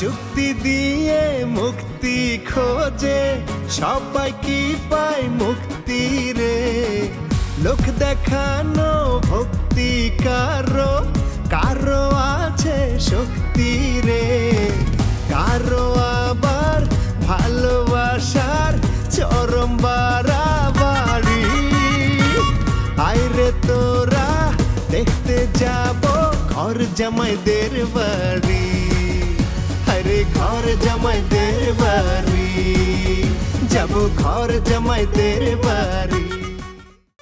যুক্তি দিয়ে মুক্তি খোঁজে, সবাই কি পায় মুক্তি রে? লোক দেখানো ভক্তি কারও কারও আছে শক্তি রে। কারও আবার ভালোবাসার চরম বাড়াবাড়ি। আইরে তোরা, দেখতে যাব ঘর জামাইদের বাড়ি। ঘর জামাইদের বাড়ি। যাব ঘর জামাইদের বাড়ি।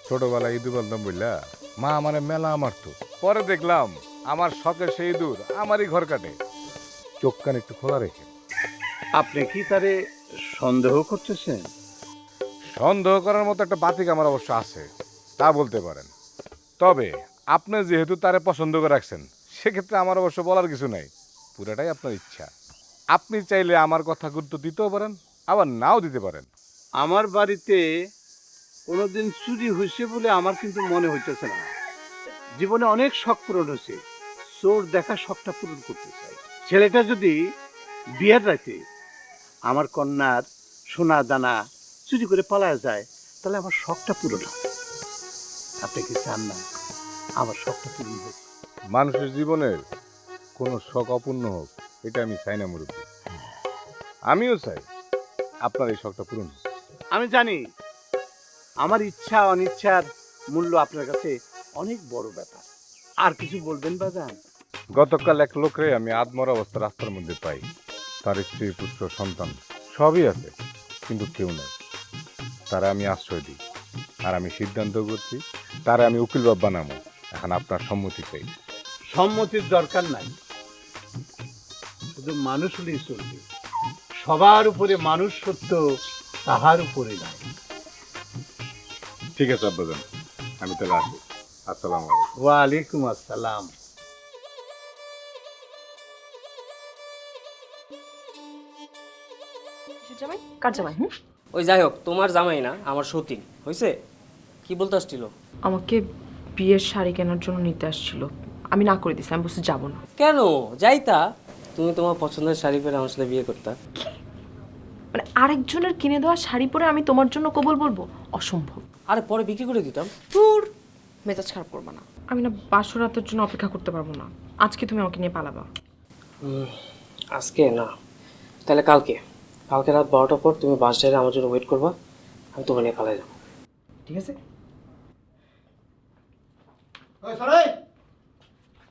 ছোটবেলায় ইঁদুর বলতাম বুঝলা? মা আমারে মেলা মারতো। পরে দেখলাম আমার শখের সেই ইঁদুর আমারই ঘর কাটে। চোখ কান একটু খোলা রেখে। আপনি কি তারে সন্দেহ করতেছেন? সন্দেহ করার মতো একটা বাতিক আমার অবশ্য আছে তা বলতে পারেন। তবে আপনি যেহেতু তারে পছন্দ করে রাখছেন সেক্ষেত্রে আমার অবশ্য বলার কিছু নাই। পুরাটাই আপনার ইচ্ছা। আপনি চাইলে আমার কথা গুরুত্ব দিতেও পারেন আবার নাও দিতে পারেন। আমার বাড়িতে কোনোদিন চুরি হয়েছে বলে আমার কিন্তু মনে হইতেছে না। জীবনে অনেক শখ পূরণ হয়েছে চোর দেখা শখটা পূরণ করতে চাই। ছেলেটা যদি বিয়ের রাতে আমার কন্যার সোনা দানা চুরি করে পালায় যায় তাহলে আমার শখটা পূরণ হবে। আপনি কি চান না? আমার শখটা পূরণ হোক। মানুষের জীবনের কোনো শখ অপূর্ণ হোক এটা আমি চাই না মুরব্বী। আমিও চাই আপনার এই শখটা পূরণ হোক। আমি জানি আমার ইচ্ছা অনিচ্ছার মূল্য আপনার কাছে অনেক বড় ব্যাপার। আর কিছু বলবেন বাজান? গতকাল এক লোকরে আমি আদমর অবস্থা রাস্তার মধ্যে পাই। তার স্ত্রী পুত্র সন্তান সবই আছে কিন্তু কেউ নেই। তারা আমি আশ্রয় দিই আর আমি সিদ্ধান্ত করছি তারা আমি উকিল বাব বানাবো। এখন আপনার সম্মতি চাই। সম্মতির দরকার নাই। শুধু মানুষ হলেই চলবে। সবার উপরে মানুষ সত্য তাহার উপরে নাই। ঠিক আছে আব্বাজান। আমি তাহলে আসি। আসসালামু আলাইকুম। ওয়ালাইকুম আসসালাম। জামাই। কার জামাই হুম? ওই যাই হোক তোমার জামাই না আমার সতীন। হয়েছে কি বলতে আসছিল? আমাকে বিয়ের শাড়ি কেনার জন্য নিতে আসছিল। আমি না করে দিছি আমি বসে যাব না। কেন? যাইতা। তুমি তোমার পছন্দের শাড়ি পরে আমার সাথে বিয়ে করতা। মানে আরেকজনের কিনে দেওয়া শাড়ি পরে আমি তোমার জন্য কবল বলব? অসম্ভব। আরে পরে বিক্রি করে দিতাম। দূর মেজাজ খারাপ করব না। আমি না বাসর রাতের জন্য অপেক্ষা করতে পারব না। আজকে তুমি আমাকে নিয়ে পালাবা। আজকে? না। তাহলে কালকে। কালকে রাত বারোটার পর তুমি বাস ড্রাইভে আমার জন্য ওয়েট করবা। আমি তোমার নিয়ে পালাই যাব। ঠিক আছে?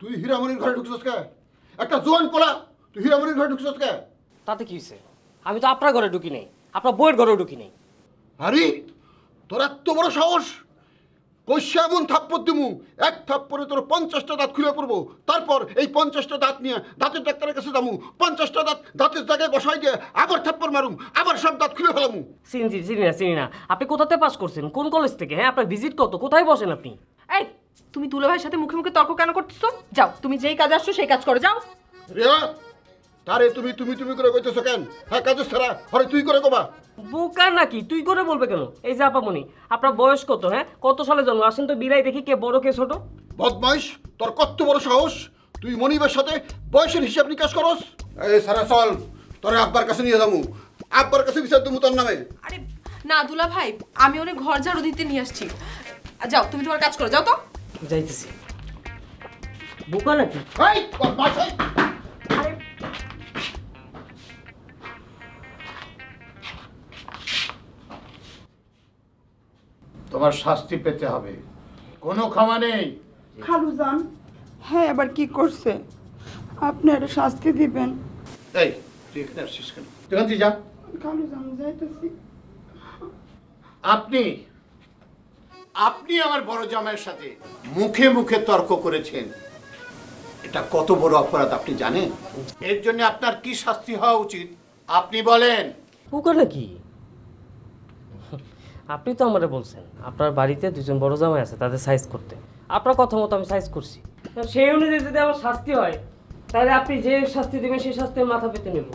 তুই হীরামণির ঘরে ঢুকছস কে? একটা জোয়ান কোলা তুই হীরামণির ঘরে ঢুকছস কে তাতে কি হয়েছে আমি তো আপনার ঘরে ঢুকি নেই আপনার বইয়ের ঘরেও ঢুকি নেই। আরে তোর এত বড় সাহস? কইসা এমন থাপ্পড় দিমু? এক থাপ্পড়ে তোর পঞ্চাশটা দাঁত খুলে পড়ব। তারপর এই পঞ্চাশটা দাঁত নিয়ে দাঁতের ডাক্তারের কাছে যামু। পঞ্চাশটা দাঁত দাঁতের জায়গায় বসাই দিয়ে আবার থাপ্পড় মারুম আবার সব দাঁত খুলে ফেলামু। চিনি চিনি চিনি না চিনি না। আপনি কোথাতে পাস করছেন? কোন কলেজ থেকে? হ্যাঁ আপনার ভিজিট কত? কোথায় বসেন আপনি? এই তুমি দুলা ভাইয়ের সাথে মুখে মুখে তর্ক কেন করতেছো? যাও তুমি যেই কাজ আসছো সেই কাজ করো যাও। রিয়া তারে তুমি তুমি তুমি করে কইতেছো কেন? হ্যাঁ কাজে সারা। হরে তুই করে কবা। বোকা নাকি? তুই করে বলবে কেন? এই যে আপামনি আপনার বয়স কত হ্যাঁ? কত সালে জন্ম? আসেন তো বিলাই দেখি কে বড় কে ছোট। বদমাইশ তোর কত বড় সাহস? তুই মনিবের সাথে বয়সের হিসাব নিকাশ করস? এই সারা চল তোরে আব্বার কাছে নিয়ে যাব। আব্বার কাছে বিচার দেবো তোর নামে। আরে না দুলা ভাই আমি অনেক ঘর ঝাড়ু দিতে নিয়ে আসছি। যাও তুমি তোমার কাজ করো যাও তো। যাইতেছি। বোকা নাকি? এই বদমাইশ তোমার শাস্তি পেতে হবে। কোনো ক্ষমা নেই। খালুজান হ্যাঁ এবার কি করছে? আপনার শাস্তি দিবেন। এই তুই এখানে আসছিস কেন? তুই থেকে যা। খালুজান যাইতেছি। আপনি আপনি আমার বড় জামাইয়ের সাথে মুখে মুখে তর্ক করেছেন। এটা কত বড় অপরাধ আপনি জানেন? এর জন্য আপনার কি শাস্তি হওয়া উচিত? আপনি বলেন। বোকা নাকি আপনি তো আমারে বলছেন আপনার বাড়িতে দুজন বড় জামাই আছে তাদের সাইজ করতে। আপনার কথা মতো আমি সাইজ করছি। সেই অনুযায়ী যদি আমার শাস্তি হয় তাহলে আপনি যে শাস্তি দেবেন সেই শাস্তির মাথা পেতে নেব।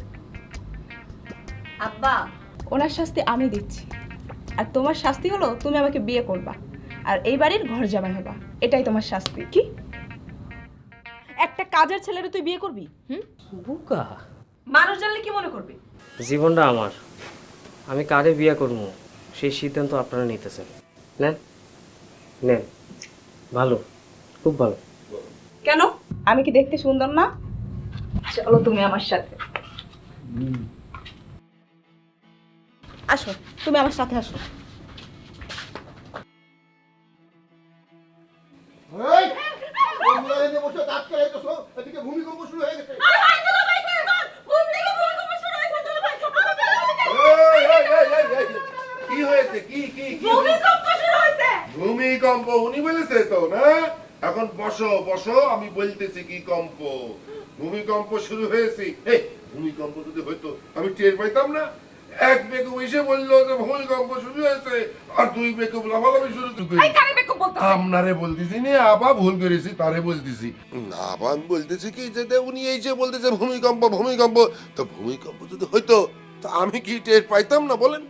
আব্বা ওনার শাস্তি আমি দিচ্ছি। আর তোমার শাস্তি হলো তুমি আমাকে বিয়ে করবা। আর এই বাড়ির ঘর জামাই হবা। এটাই তোমার শাস্তি। কি? একটা কাজের ছেলেরে তুই বিয়ে করবি? হুম? বোকা। মানুষ জানলে কি মনে করবে? জীবনটা আমার। আমি কারে বিয়ে করব? সেই সিদ্ধান্ত আপনারা নিতেছেন। নেন? নেন। ভালো। খুব ভালো। কেন? আমি কি দেখতে সুন্দর না? চলো তুমি আমার সাথে। আসো তুমি আমার সাথে আসো। এই, তোমরা এনে বসে দাঁত কেলাইতেছো, এদিকে ভূমিকম্প শুরু হয়ে গেছে এই, এই, এই, এই, এই, কি হয়েছে কি কি কি ভূমিকম্প উনি বলেছে তো না এখন বসো বসো আমি বলতেছি কি কম্প? ভূমিকম্প শুরু হয়েছে। এই ভূমিকম্প যদি হইতো আমি টের পাইতাম না। এক বেগম এসে বলল যে ভূমিকম্প শুরু হয়েছে আর দুই বেগম লাফালাফি শুরু করে। আপনারে বলতেছি নি আবা ভুল করেছি তারে বলতেছি। না আবা আমি বলতেছি কি যে দে উনি এই যে বলতেছে ভূমিকম্প ভূমিকম্প তো ভূমিকম্প যদি হইতো তো আমি কি টের পাইতাম না বলেন?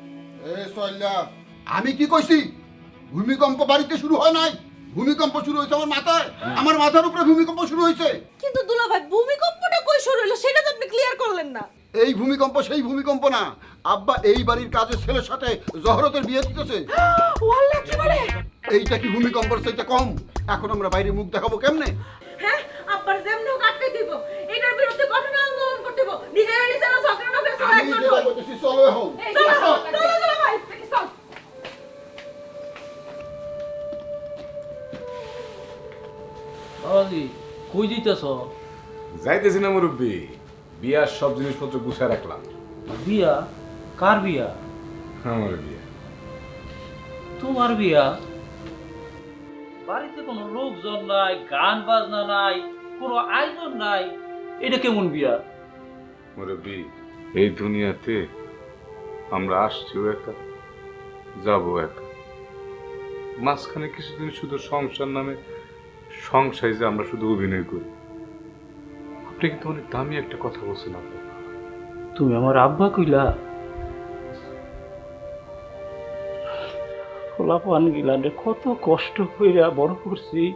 এ সল্লা আমি কি কইছি? ভূমিকম্প বাড়িতে শুরু হয় নাই। ভূমিকম্প শুরু হয়েছে আমার মাথায়। আমার মাথার উপরে ভূমিকম্প শুরু হয়েছে। কিন্তু দুলা ভাই ভূমিকম্পটা কই শুরু হলো? সেটা তো আপনি ক্লিয়ার করলেন না। এই ভূমিকম্প সেই ভূমিকম্প না। আব্বা এই বাড়ির কাজের ছেলের সাথে জহরতের বিয়ে দিতেছে। ওয়াল্লাহ কি বলে? এইটা কি ভূমিকম্পের চাইতে কম? এখন আমরা বাইরে মুখ দেখাবো কেমনে? হ্যাঁ আব্বার যেমন হোক আটকে দিব। এটার বিরুদ্ধে কঠোর আন্দোলন করতে দিব। নিজেরা নিজেরা ঝগড়া না যেটা হই। করতেছি চলো। চলো চলো দুলাভাই চল। বাবাজি কই দিতেছ যাইতেছি না মুরব্বী বিয়ার সব জিনিসপত্র গুছায় রাখলাম। বিয়া? কার বিয়া? আমার বিয়া। তোমার বিয়া? বাড়িতে কোনো লোকজন নাই গান বাজনা নাই কোনো আয়োজন নাই এটা কেমন বিয়া? মুরব্বী এই দুনিয়াতে আমরা আসছিও একা যাব একা। মাঝখানে কিছুদিন শুধু সংসার নামে সংসারে যে আমরা শুধু অভিনয় করি। আপনি কিন্তু অনেক দামি একটা কথা বলছেন আপনি। তুমি আমার আব্বা কইলা। খোলাপান গিলানে কত কষ্ট কইরা বড় করছি।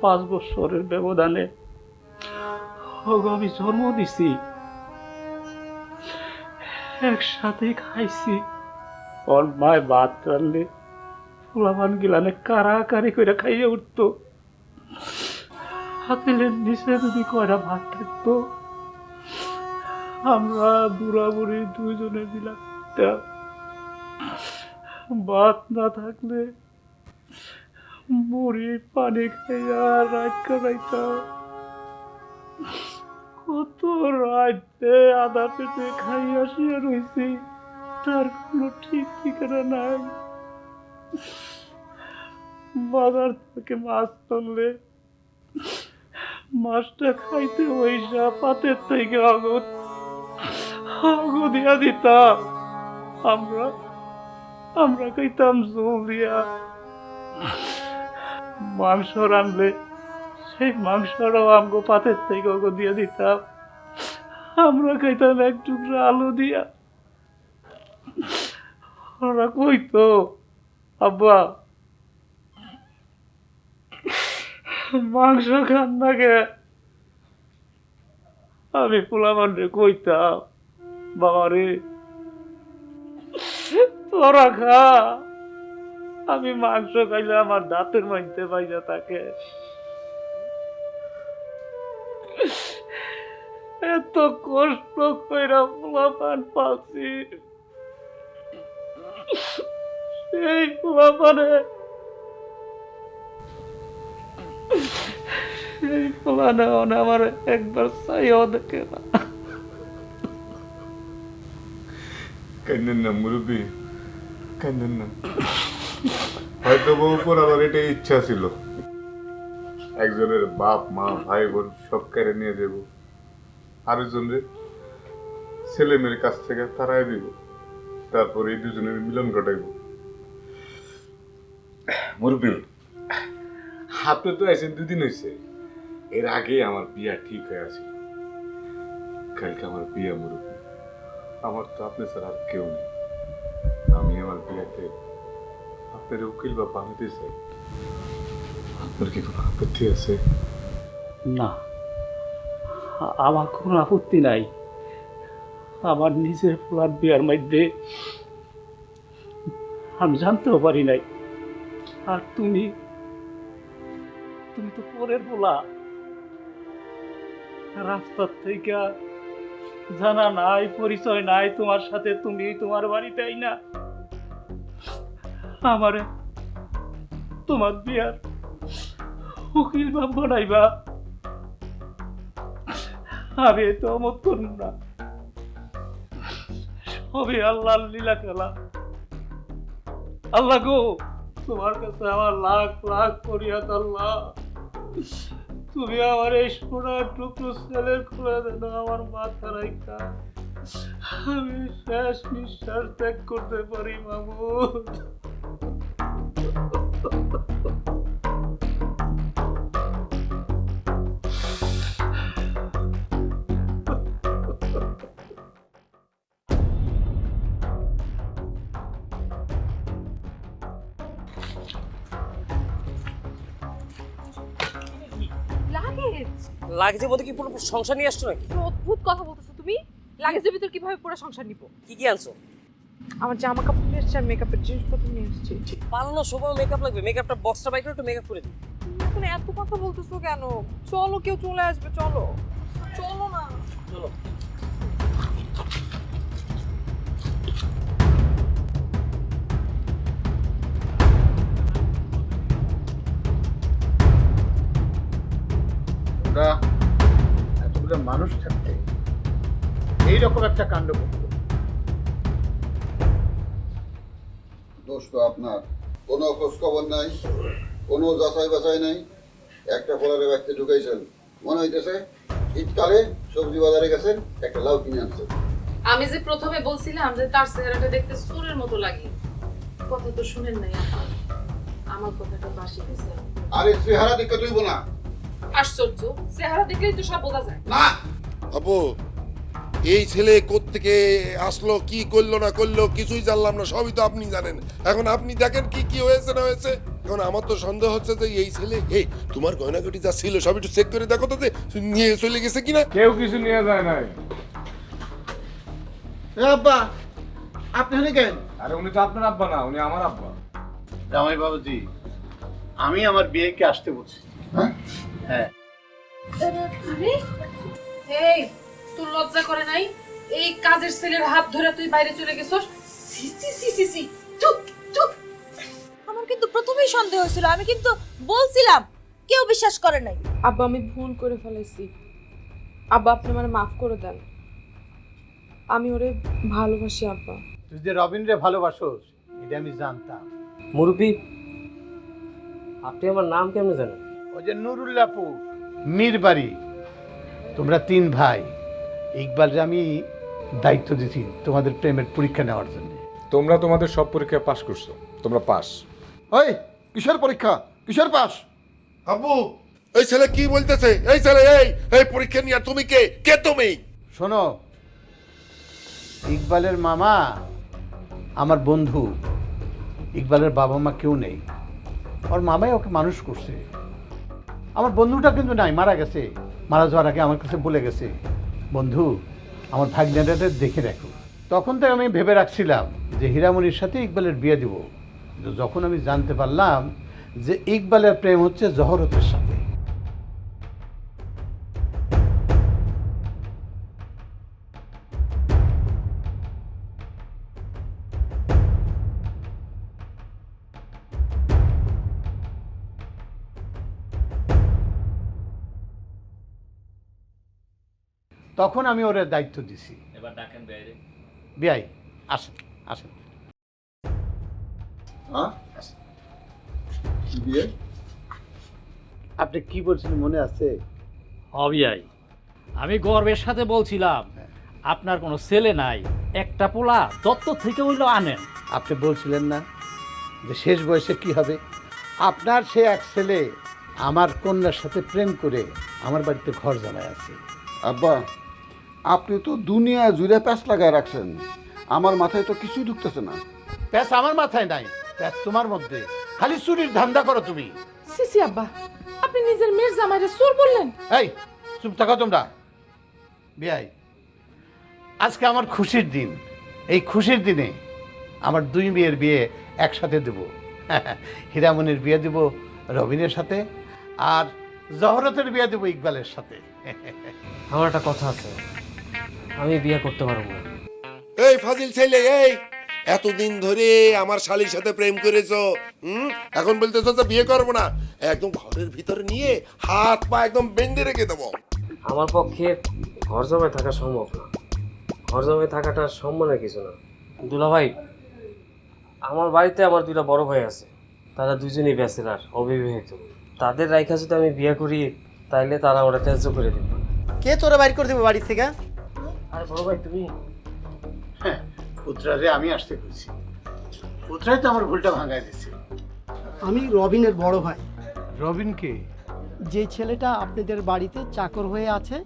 পাঁচ বছরের ব্যবধানে। আমি জন্ম দিছি। একসাথে খাইছি। ওর মায় ভাত রানলে খোলাপান গিলানে কারাকারি কইরা খাইয়ে উঠতো। হাতেলের নিচে যদি কয়টা ভাত থাকতো? আমরা বুড়া বুড়ি দুইজনে মিলা ভাত না থাকলে মুড়ি পানি খাইয়া রাত কাটাইতাম। কত রাতে আদা পেটে খাইয়া শুয়ে রয়েছি তার কোনো ঠিক ঠিকানা নাই। বাজার থেকে মাছ তুললে মাছটা খাইতে ওইসা পাতের থেকে আগত আগু দিয়া দিতাম। আমরা আমরা খাইতাম জল দিয়া। মাংস রানলে সেই মাংসটাও আমগো পাতের থেকে ওগো দিয়ে দিতাম। আমরা খাইতাম এক টুকরা আলু দিয়া। ওরা কইতো, আব্বা মাংস খান না গে আমি পোলামান রে কইতাম বাবা রে তোরা খা। আমি মাংস খাইলে আমার দাঁতের মাইতে পাইজা তাকে। এত কষ্ট কইরা পোলাপান পাচ্ছি সেই পোলাপানে সেই পোলানে আমার একবার চাইও দেখে না। কান্দেন না মুরব্বী কান্দেন না হয়তো বউ পড়াবার এটাই ইচ্ছা ছিল। একজনের বাপ, মা, ভাই, বোন সব কেড়ে নিয়ে যাব। আরেকজনের ছেলে মেয়ের কাছ থেকে তারাই দিব। তারপর এই দুজনের মিলন ঘটাইব। মুরব্বী আপনি তো আছেন দুদিন হয়েছে এর আগে আমার বিয়া ঠিক হয়ে আছে কালকে আমার বিয়া মুরব্বী। আমার তো আপনি ছাড়া আর কেউ নেই। আমি আমার বিয়েতে আপনার উকিল বা বানাতে চাই। আপনার কি কোনো আপত্তি আছে? না। আমার কোনো আপত্তি নাই। আমার নিজের ফ্ল্যাট বিয়ার মধ্যে আমি জানতেও পারি নাই। আর তুমি? তুমি তো পরের বলা। রাস্তার থেকে জানা নাই, পরিচয় নাই তোমার সাথে, তুমি তোমার বাড়িতেই না। আমারে তোমার বিয়ার উকিল বাপ বানাইবা। আমি তো অমত করুন না। সবই আল্লাহ লীলা খেলা। আল্লাহ গো, তোমার কাছে আমার লাখ লাখ করিয়াত আল্লাহ। তুমি আমার এই সোনার টুকরো ছেলের খুলে দেন আমার মাথা রাইখা আমি শেষ নিঃশ্বাস ত্যাগ করতে পারি মামুদ লাগেজের মধ্যে কি পুরো সংসার নিয়ে আসছো নাকি? অদ্ভুত কথা বলতেছো তুমি। লাগেজের ভিতর কীভাবে পুরো সংসার নিব? কি কি আনছো? আমার জামা কাপড় নিয়ে এসেছি আর মেকআপের জিনিসপত্র নিয়ে এসেছি। পালানো সময় মেকআপ লাগবে। মেকআপটা বক্সটা বাইক একটু মেকআপ করে দিই। তুমি এখন এত কথা বলতেছো কেন? চলো কেউ চলে আসবে চলো। চলো না। চলো। এইরকম একটা কাণ্ড করতো দোষ তো আপনার। কোনো খোঁজ খবর নাই কোনো যাচাই বাছাই নাই। একটা ফলারে ব্যক্তি ঢুকাইছেন মনে হইতেছে শীতকালে সবজি বাজারে গেছেন একটা লাউ কিনে আনছেন। আমি যে প্রথমে বলছিলাম যে তার চেহারাটা দেখতে সুরের মতো লাগে কথা তো শুনেন নাই আপা আমার কথাটা বাসি গেছে আরে চেহারা দেখে তুইব না। আশ্চর্য চেহারা দেখলেই তো সব বোঝা যায়। না! আপু এই ছেলে কোত্থেকে আসলো কি করল না করল কিছুই জানলাম না সবই তো আপনি জানেন। এখন আপনি দেখেন কি কি হয়েছে না হয়েছে। এখন আমার তো সন্দেহ হচ্ছে যে এই ছেলে এই তোমার গয়নাগাটি যা ছিল সব একটু চেক করে দেখো তো যে নিয়ে চলে গেছে কিনা। কেউ কিছু নিয়ে যায় নাই। আব্বা আপনি হলে কেন? আরে উনি তো আপনার আব্বা না উনি আমার আব্বা। জামাই বাবুজি আমি আমার বিয়েকে আসতে বলছি। হ্যাঁ। করে নাই। এই কাজের ছেলের হাত ধরে তুই বাইরে চলে গেছস। সি সি সি সি সি চুপ চুপ। আমার কিন্তু প্রথমেই সন্দেহ হয়েছিল আমি কিন্তু বলছিলাম কেউ বিশ্বাস করে নাই। আব্বা আমি ভুল করে ফেলেছি। আব্বা আপনি মানে মাফ করে দেন। আমি ওরে ভালোবাসি আব্বা। তুই যে রবিনরে ভালোবাসোস এটা আমি জানতাম। মুরব্বী আপনি আমার নাম কেমনে জানেন? ওই যে নুরুল্লাপুর মীরবাড়ি। তোমরা তিন ভাই। ইকবালরে আমি দায়িত্ব দিছি তোমাদের প্রেমের পরীক্ষা নেওয়ার জন্য। তোমরা তোমাদের সব পরীক্ষায় পাশ করছ তোমরা পাস ওই কিসের পরীক্ষা? কিসের পাস আপু এই ছেলে কি বলতেছে? এই ছেলে এই এই পরীক্ষা নিয়ে তুমি কে? কে তুমি? শোনো ইকবালের মামা আমার বন্ধু। ইকবালের বাবা মা কেউ নেই। ওর মামাই ওকে মানুষ করছে। আমার বন্ধুটা কিন্তু নাই মারা গেছে। মারা যাওয়ার আগে আমার কাছে বলে গেছে। বন্ধু, আমার ভাগ্নেটাদের দেখে দেখো। তখন তো আমি ভেবে রাখছিলাম যে হীরামণির সাথে ইকবালের বিয়ে দেবো। যখন আমি জানতে পারলাম যে ইকবালের প্রেম হচ্ছে জহরতের সাথে তখন আমি ওর দায়িত্ব দিছি। এবার ডাকেন বাইরে বিয়াই আসেন আসেন। হ্যাঁ আপনি কি বলছিলেন মনে আছে? অবিয়াই আমি গর্বের সাথে বলছিলাম আপনার কোনো ছেলে নাই একটা পোলা দত্ত থেকে হইল আনেন। আপনি বলছিলেন না যে শেষ বয়সে কি হবে? আপনার সে এক ছেলে আমার কন্যার সাথে প্রেম করে আমার বাড়িতে ঘর জানায় আছে। আব্বা আপনি তো দুনিয়া জুড়ে প্যাঁচ লাগায় রাখছেন। আমার মাথায় তো কিছুই ঢুকতেছে না। প্যাস আমার মাথায় নাই প্যাস তোমার মধ্যে। খালি চুরির ধান্দা করো তুমি। সিসি আব্বা আপনি নিজের মেয়ের জামাইরে সুর বললেন? এই চুপ থাকো তোমরা। বিয়াই আজকে আমার খুশির দিন। এই খুশির দিনে আমার দুই মেয়ের বিয়ে একসাথে দেব। হীরামণির বিয়ে দেব রবিনের সাথে আর জহরতের বিয়ে দেব ইকবালের সাথে। আমার একটা কথা আছে। আমি বিয়ে করতে পারব না। এই ফাজিল ছেলে এই! এতদিন ধরে আমার শালির সাথে প্রেম করেছ হুম? এখন বলতেছো যে বিয়ে করব না। একদম ঘরের ভিতরে নিয়ে হাত পা একদম বেঁধে রেখে দেবো। আমার পক্ষে ঘর জমায় থাকা সম্ভব না। ঘর জমায় থাকাটা সম্মানের কিছু না। দুলা ভাই আমার বাড়িতে আমার দুইটা বড় ভাই আছে। তারা দুজনেই ব্যাচেলার অবিবাহিত। তাদের রাইখা যদি আমি বিয়ে করি তাইলে তারা আমরা ত্যায্য করে দেবে। কে তোরা বাইর করে দেবো বাড়ি থেকে? আরে বড় ভাই তুমি? হ্যাঁ পুত্রারে আমি আসতে বলছি পুত্রাই তো আমার ভুলটা ভাঙায় দিচ্ছে আমি রবিনের বড় ভাই। রবিনকে যে ছেলেটা আপনাদের বাড়িতে চাকর হয়ে আছে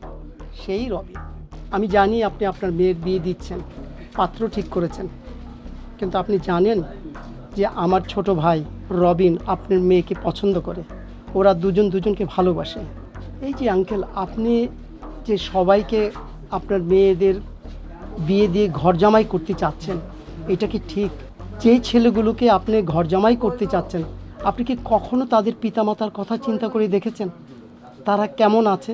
সেই রবিন। আমি জানি আপনি আপনার মেয়ের বিয়ে দিচ্ছেন পাত্র ঠিক করেছেন। কিন্তু আপনি জানেন যে আমার ছোট ভাই রবিন আপনার মেয়েকে পছন্দ করে। ওরা দুজন দুজনকে ভালোবাসে। এই যে আঙ্কেল আপনি যে সবাইকে আপনার মেয়েদের বিয়ে দিয়ে ঘর জামাই করতে চাচ্ছেন, এটা কি ঠিক? যেই ছেলেগুলোকে আপনি ঘর জামাই করতে চাচ্ছেন, আপনি কি কখনো তাদের পিতামাতার কথা চিন্তা করে দেখেছেন? তারা কেমন আছে?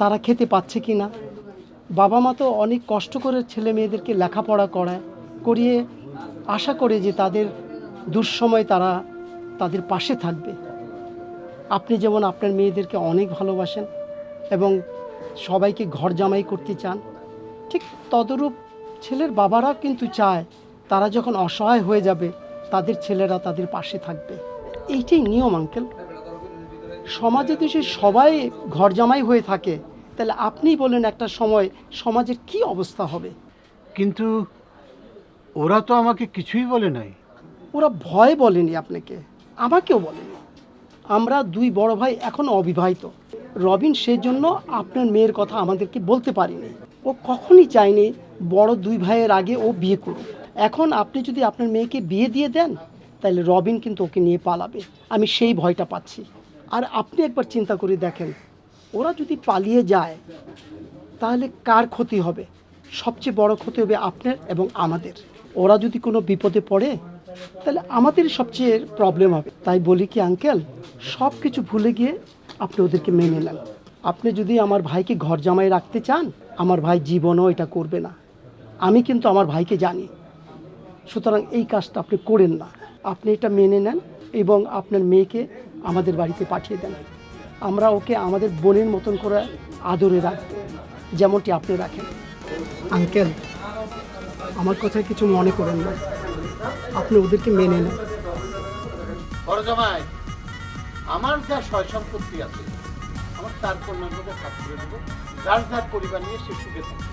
তারা খেতে পাচ্ছে কি না? বাবা মা তো অনেক কষ্ট করে ছেলে মেয়েদেরকে লেখাপড়া করায়, করিয়ে আশা করে যে তাদের দুঃসময় তারা তাদের পাশে থাকবে। আপনি যেমন আপনার মেয়েদেরকে অনেক ভালোবাসেন এবং সবাইকে ঘর জামাই করতে চান ঠিক তদরূপ ছেলের বাবারা কিন্তু চায় তারা যখন অসহায় হয়ে যাবে তাদের ছেলেরা তাদের পাশে থাকবে। এইটাই নিয়ম আঙ্কেল। সমাজে তো সে সবাই ঘর জামাই হয়ে থাকে তাহলে আপনি বলেন একটা সময় সমাজের কি অবস্থা হবে? কিন্তু ওরা তো আমাকে কিছুই বলে নাই। ওরা ভয় বলেনি আপনাকে আমাকেও বলেনি। আমরা দুই বড় ভাই এখন অবিবাহিত। রবিন সেজন্য আপনার মেয়ের কথা আমাদেরকে বলতে পারিনি। ও কখনই চায়নি বড় দুই ভাইয়ের আগে ও বিয়ে করুক। এখন আপনি যদি আপনার মেয়েকে বিয়ে দিয়ে দেন, তাহলে রবিন কিন্তু ওকে নিয়ে পালাবে। আমি সেই ভয়টা পাচ্ছি। আর আপনি একবার চিন্তা করে দেখেন, ওরা যদি পালিয়ে যায়, তাহলে কার ক্ষতি হবে? সবচেয়ে বড় ক্ষতি হবে আপনার এবং আমাদের। ওরা যদি কোনো বিপদে পড়ে, তাহলে আমাদের সবচেয়ে প্রবলেম হবে। তাই বলি কি আঙ্কেল সব কিছু ভুলে গিয়ে আপনি ওদেরকে মেনে নেন। আপনি যদি আমার ভাইকে ঘর জামাই রাখতে চান, আমার ভাই জীবনও এটা করবে না। আমি কিন্তু আমার ভাইকে জানি। সুতরাং এই কাজটা আপনি করেন না। আপনি এটা মেনে নেন এবং আপনার মেয়েকে আমাদের বাড়িতে পাঠিয়ে দেন। আমরা ওকে আমাদের বোনের মতন করে আদরে রাখব, যেমনটি আপনি রাখেন। আঙ্কেল, আমার কথায় কিছু মনে করেন না। আপনি ওদেরকে মেনে নেন। আমার যা সয় সম্পত্তি আছে আমার তার কন্যাকে ভাগ করে দেবো। যার যার পরিবার নিয়ে সে সুখে থাকবে।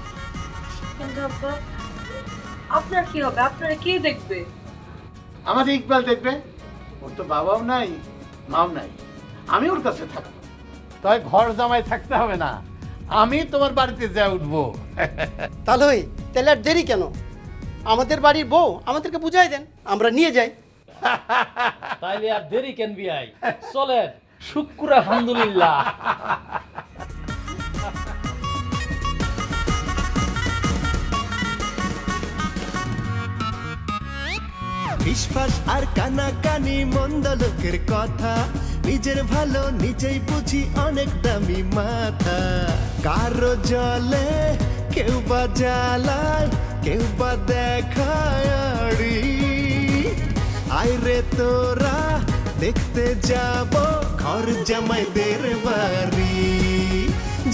কিন্তু আব্বা? আপনার কি হবে? আপনারা কে দেখবে? আমাদের ইকবাল দেখবে? ওর তো বাবাও নাই মাও নাই। আমি ওর কাছে থাকব। তাই ঘর জামাই থাকতে হবে না। আমি তোমার বাড়িতে যা উঠবো। তাহলে তাহলে আর দেরি কেন? আমাদের বাড়ির বউ আমাদেরকে বুঝাই দেন আমরা নিয়ে যাই। তাইলে আর দেরি কেন বিয়াই? চলেন, শুক্র আলহামদুলিল্লাহ। ফিসফাস আর কানাকানি মন্দ লোকের কথা। নিজের ভালো নিজেই বুঝি অনেক দামি মাথা। কারও জলে কেউ বা জ্বালায়, কেউ বা দেখায়। আয় রে তোরা দেখতে যাব ঘর জামাইদের বাড়ি।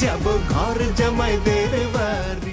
যাব ঘর জামাইদের বাড়ি।